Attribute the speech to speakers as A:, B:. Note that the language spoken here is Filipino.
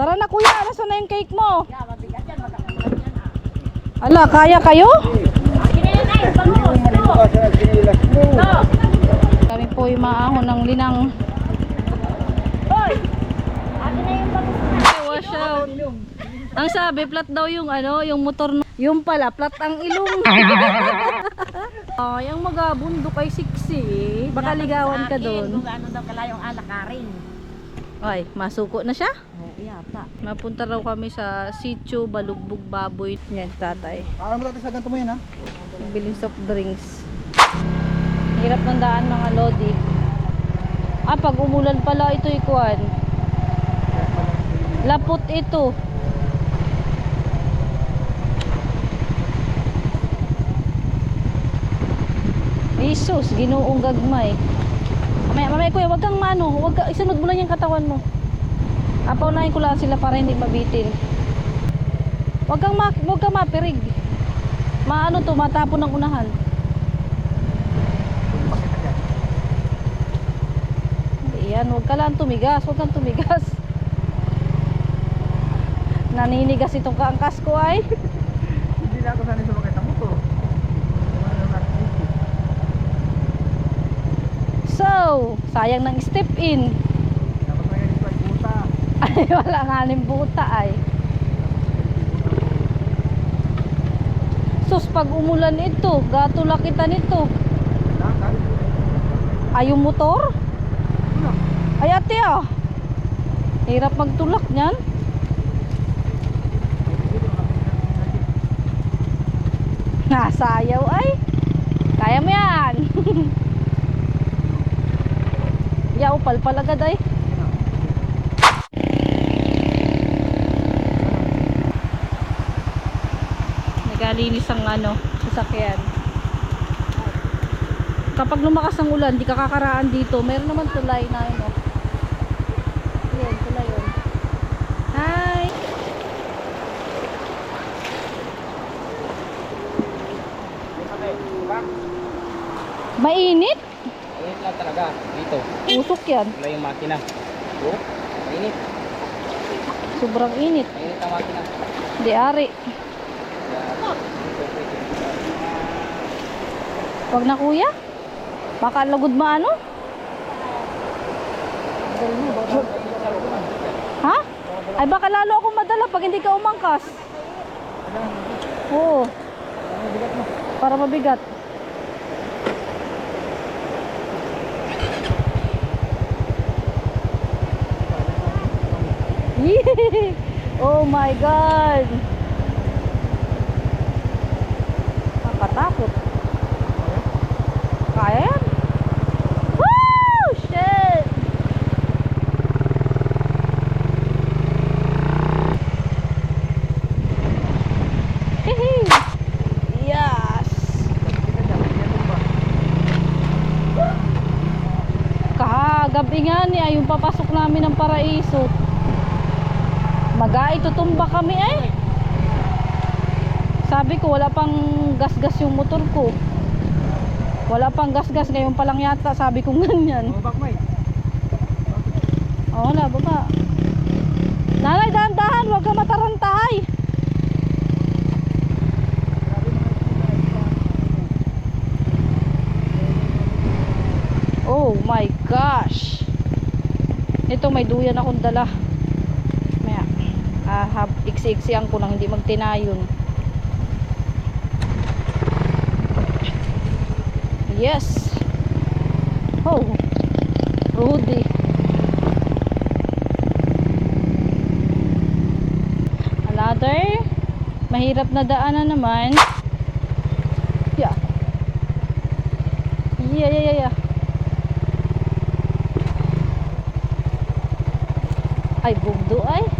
A: Tara na kuya, nasa na yung cake mo?
B: Yeah, mabigat yan. Magkakaroon yan ah.
A: Ala, kaya kayo? Kami po yung maahon ng linang.
B: Yung.
A: Wash out. Ang sabi, flat daw yung ano, yung motor. Yung pala, flat ang ilong. Ay, ang magabundok ay siksi. Baka ligawan ka doon.
B: Kung gaano daw kalayong alakarin.
A: Ay, masuko na siya.
B: Oo, yata.
A: Mapunta raw kami sa sitio Balugbog Baboy. Yan, tatay.
C: Paano mo natin sa ganito mo yan ha?
A: Biling soft drinks. Hirap ng daan mga lodi. Ah, pag umulan pala ito ikuan. Lapot ito. Jesus, ginoong gagmay. Mamaya, mamaya kuya, wag kang mano, wag ka, isunod mo lang yung katawan mo. Apaw na ko lang sila para hindi mabitin. Wag kang, ma wag kang mapirig. Maano to, matapon ng unahan. Ayan, huwag ka lang tumigas, huwag kang tumigas. Naninigas itong kaangkas ko ay.
C: Hindi na ako sanay sumakit ang motor. Ano natin dito?
A: So, sayang ng step in.
C: Dapat may ganito ay puta.
A: Ay, wala nga ning buta ay. Sus, pag umulan ito, gato kita nito. Ay, yung motor? Ay, ate ah. Hirap magtulak niyan. Nasayaw ay. Kaya mo yan. Yaw, palpal agad ay. Nagalinis ang ano, sasakyan. Kapag lumakas ang ulan, di ka kakaraan dito. Meron naman tulay na yun. Oh. Yan, tulay yun. Hi! Mainit?
C: Mainit lang talaga. Dito.
A: Usok yan.
C: Wala yung makina. Oh, mainit.
A: Sobrang init.
C: Mainit ang makina.
A: Di ari. Wag na kuya. Baka lagod maano? Ha? Ay baka lalo ako madala pag hindi ka umangkas. Oo. Para mabigat. oh my god. Nakatakot. Kaya yan? Woo! Shit! Yes! Kahagabi nga ni ay yung papasok namin ng paraiso. Maga itutumba kami eh. Sabi ko wala pang gas-gas yung motor ko. Wala pang gas-gas ngayon pa lang yata sabi ko ganyan. Oo na, baba. Nanay, dahan-dahan, huwag ka matarantay. Oh my gosh. Ito may duyan akong dala. Maya. Ah, hab, iksi-iksian ko lang hindi magtinayon. Yes. Oh. Rudy. Another mahirap na daanan naman. Yeah. Yeah, yeah, yeah, yeah. Ay, bugdo ay.